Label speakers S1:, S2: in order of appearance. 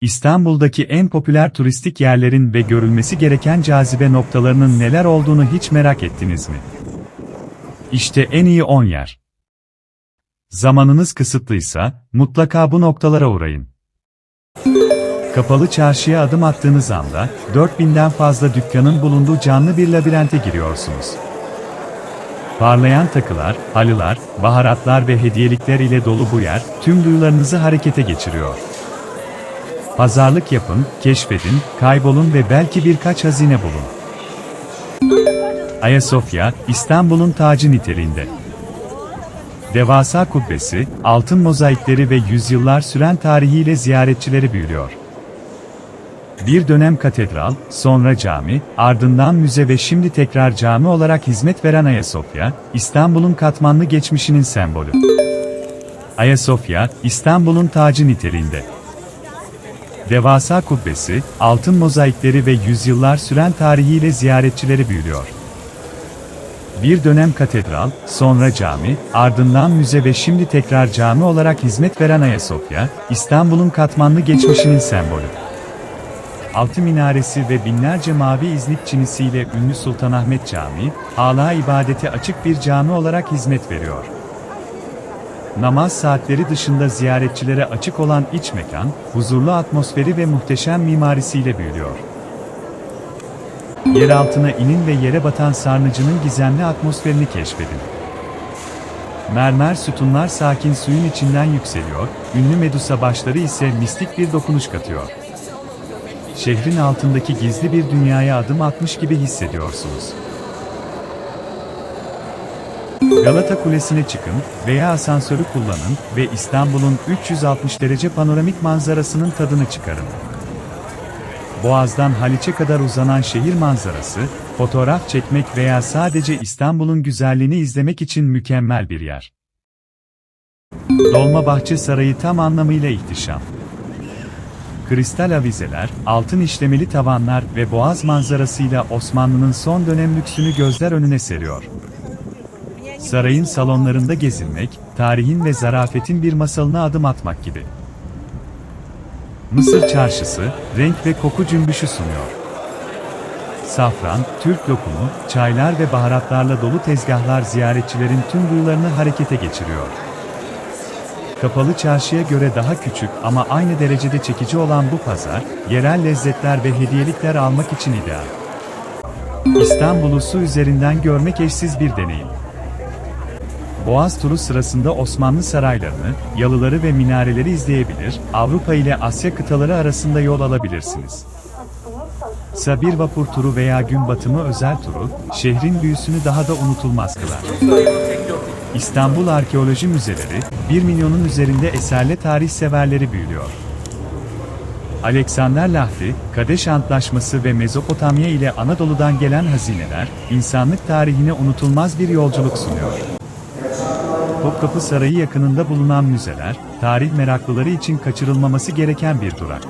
S1: İstanbul'daki en popüler turistik yerlerin ve görülmesi gereken cazibe noktalarının neler olduğunu hiç merak ettiniz mi? İşte en iyi 10 yer. Zamanınız kısıtlıysa, mutlaka bu noktalara uğrayın. Kapalı çarşıya adım attığınız anda, 4000'den fazla dükkanın bulunduğu canlı bir labirente giriyorsunuz. Parlayan takılar, halılar, baharatlar ve hediyelikler ile dolu bu yer, tüm duyularınızı harekete geçiriyor. Pazarlık yapın, keşfedin, kaybolun ve belki birkaç hazine bulun. Ayasofya, İstanbul'un tacı niteliğinde. Devasa kubbesi, altın mozaikleri ve yüzyıllar süren tarihiyle ziyaretçileri büyülüyor. Bir dönem katedral, sonra cami, ardından müze ve şimdi tekrar cami olarak hizmet veren Ayasofya, İstanbul'un katmanlı geçmişinin sembolü. Ayasofya, İstanbul'un tacı niteliğinde. Devasa kubbesi, altın mozaikleri ve yüzyıllar süren tarihiyle ziyaretçileri büyülüyor. Bir dönem katedral, sonra cami, ardından müze ve şimdi tekrar cami olarak hizmet veren Ayasofya, İstanbul'un katmanlı geçmişinin sembolü. Altı minaresi ve binlerce mavi iznik çinisiyle ünlü Sultanahmet Camii, hala ibadete açık bir cami olarak hizmet veriyor. Namaz saatleri dışında ziyaretçilere açık olan iç mekan, huzurlu atmosferi ve muhteşem mimarisiyle büyülüyor. Yer altına inin ve yere batan sarnıcının gizemli atmosferini keşfedin. Mermer sütunlar sakin suyun içinden yükseliyor, ünlü Medusa başları ise mistik bir dokunuş katıyor. Şehrin altındaki gizli bir dünyaya adım atmış gibi hissediyorsunuz. Galata Kulesi'ne çıkın veya asansörü kullanın ve İstanbul'un 360 derece panoramik manzarasının tadını çıkarın. Boğaz'dan Haliç'e kadar uzanan şehir manzarası, fotoğraf çekmek veya sadece İstanbul'un güzelliğini izlemek için mükemmel bir yer. Dolmabahçe Sarayı tam anlamıyla ihtişam. Kristal avizeler, altın işlemeli tavanlar ve boğaz manzarasıyla Osmanlı'nın son dönem lüksünü gözler önüne seriyor. Sarayın salonlarında gezinmek, tarihin ve zarafetin bir masalına adım atmak gibi. Mısır çarşısı, renk ve koku cümbüşü sunuyor. Safran, Türk lokumu, çaylar ve baharatlarla dolu tezgahlar ziyaretçilerin tüm duyularını harekete geçiriyor. Kapalı çarşıya göre daha küçük ama aynı derecede çekici olan bu pazar, yerel lezzetler ve hediyelikler almak için ideal. İstanbul'u su üzerinden görmek eşsiz bir deneyim. Boğaz turu sırasında Osmanlı saraylarını, yalıları ve minareleri izleyebilir, Avrupa ile Asya kıtaları arasında yol alabilirsiniz. Sabir vapur turu veya gün batımı özel turu, şehrin büyüsünü daha da unutulmaz kılar. İstanbul Arkeoloji Müzeleri, 1 milyonun üzerinde eserle tarih severleri büyülüyor. Alexander Lahti, Kadeş Antlaşması ve Mezopotamya ile Anadolu'dan gelen hazineler, insanlık tarihine unutulmaz bir yolculuk sunuyor. Topkapı Sarayı yakınında bulunan müzeler, tarih meraklıları için kaçırılmaması gereken bir durak.